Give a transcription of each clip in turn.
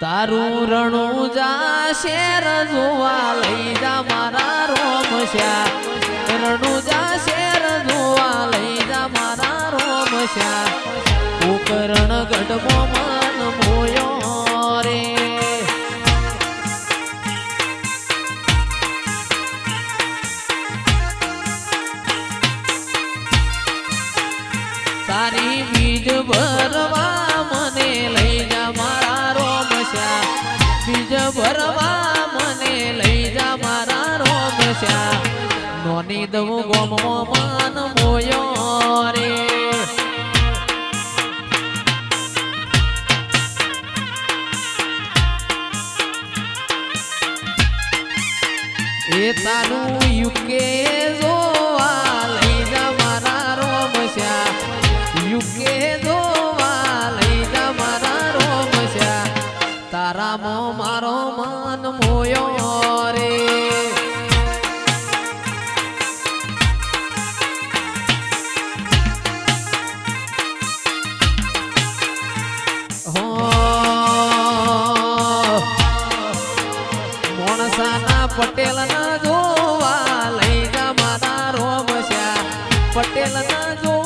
તારું રણું જા શેર જોવા લઈ જા મારા રોમ શ્યા. રણું જા શેર જોવા લઈ જા મારા રોમ શ્યા. ઉપરણ ગઢમો મન મોયો તારી બીજ ભરવા રોમશ્યા નોની દઉં ગોમો મન મોયો રે. એ તારું યુકે જોવા લઈ જા મારા રોમશ્યા યુકે જોવા લઈ જા મારા રોમશ્યા તારામાં મારો મન મોયો પટેલ ના જોવા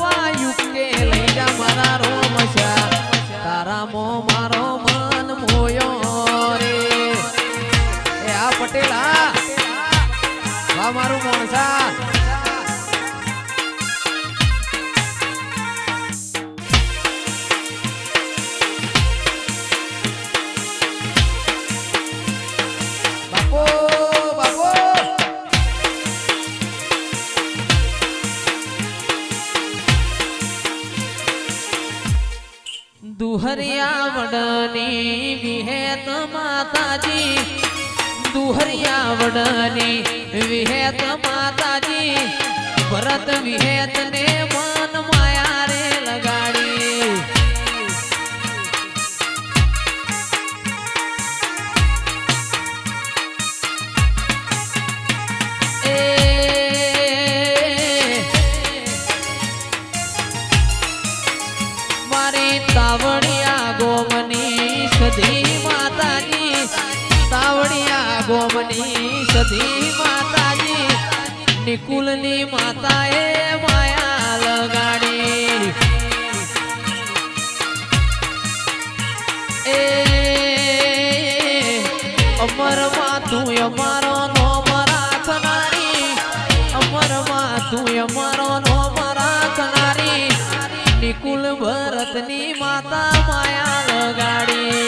દુહરિયા વડની વિહેત માતાજી દુહરિયાવડની વિહેત માતાજી ભરત વિહેત ને મન માયા તાવણિયા ગોમની સધી માતાજી તાવણિયા ગોમની સધી માતાજી, નિકુલની માતાએ માયા લગાડી. એ અમરમાં તું અમારો નો મરાથનારી અમરમાં તું અમારો નો ભૂલ ભરતની માતા માયા લગાડી